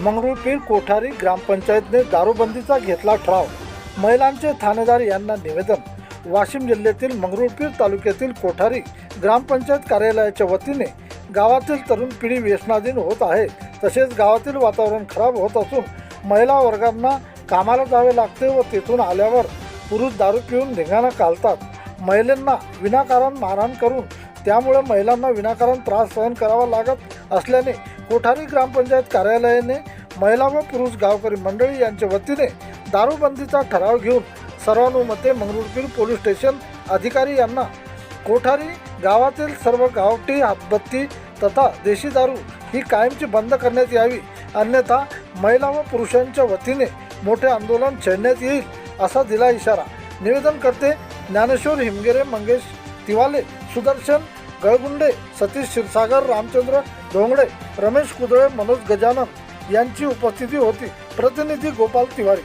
मंगरुळपीर कोठारी ग्रामपंचायतने दारूबंदीचा घेतला ठराव. महिलांचे थानेदार यांना निवेदन. वाशिम जिल्ह्यातील मंगरुळपीर तालुक्यातील कोठारी ग्रामपंचायत कार्यालयाच्या वतीने गावातील तरुण पिढी व्यसनाधीन होत आहे. तसेच गावातील वातावरण खराब होत असून महिला वर्गांना कामाला जावे लागते व तेथून आल्यावर पुरुष दारू पिऊन धिंगाणा घालतात. महिलांना विनाकारण मारहाण करून त्यामुळे महिलांना विनाकारण त्रास सहन करावा लागत असल्याने कोठारी ग्रामपंचायत कार्यालयाने महिला व पुरुष गावकरी मंडळी यांच्या वतीने दारूबंदीचा ठराव घेऊन सर्वानुमते मंगरुळपीर पोलीस स्टेशन अधिकारी यांना कोठारी गावातील सर्व गावठी हातबत्ती तथा देशी दारू ही कायमची बंद करण्यात यावी. अन्यथा महिला व पुरुषांच्या वतीने मोठे आंदोलन छेडण्यात येईल असा दिला इशारा. निवेदन करते ज्ञानेश्वर हिमगिरे मंगेश तिवाले सुदर्शन गळगुंडे सतीश क्षीरसागर रामचंद्र डोंगडे रमेश कुदळे मनोज गजानन यांची उपस्थिती होती. प्रतिनिधी गोपाल तिवारी.